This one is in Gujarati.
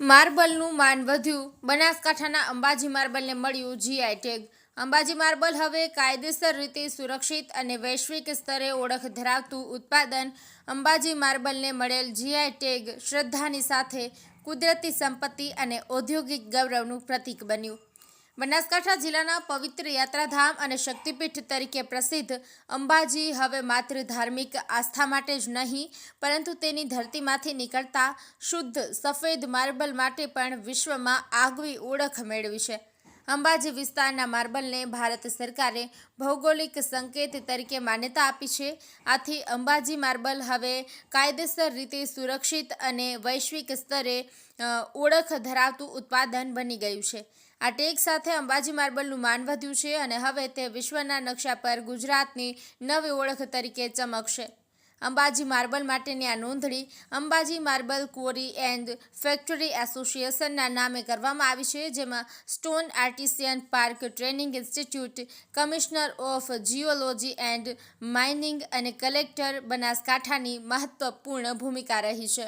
માર્બલનું માન વધ્યું. બનાસકાંઠાના અંબાજી માર્બલને મળ્યું જીઆઈ ટેગ અંબાજી માર્બલ હવે કાયદેસર રીતે સુરક્ષિત અને વૈશ્વિક સ્તરે ઓળખ ધરાવતું ઉત્પાદન અંબાજી માર્બલને મળેલ જીઆઈ ટેગ શ્રદ્ધાની સાથે કુદરતી સંપત્તિ અને ઔદ્યોગિક ગૌરવનું પ્રતીક બન્યું. બનાસકાંઠા જિલ્લાના પવિત્ર યાત્રાધામ અને શક્તિપીઠ તરીકે પ્રસિદ્ધ અંબાજી હવે માત્ર ધાર્મિક આસ્થા માટે જ નહીં, પરંતુ તેની ધરતીમાંથી નીકળતા શુદ્ધ સફેદ માર્બલ માટે પણ વિશ્વમાં આગવી ઓળખ મેળવી છે. અંબાજી વિસ્તારના માર્બલને ભારત સરકારે ભૌગોલિક સંકેત તરીકે માન્યતા આપી છે. આથી અંબાજી માર્બલ હવે કાયદેસર રીતે સુરક્ષિત અને વૈશ્વિક સ્તરે ઓળખ ધરાવતું ઉત્પાદન બની ગયું છે. આ ટેક સાથે અંબાજી માર્બલનું માન વધ્યું છે અને હવે તે વિશ્વના નકશા પર ગુજરાતની નવી ઓળખ તરીકે ચમકશે. અંબાજી માર્બલ માટેની આ નોંધણી Ambaji marble quarry and factory એસોસિએશનના નામે કરવામાં આવી છે, જેમાં stone artisan park training institute, commissioner of geology and mining અને કલેક્ટર બનાસકાંઠાની મહત્વપૂર્ણ ભૂમિકા રહી છે.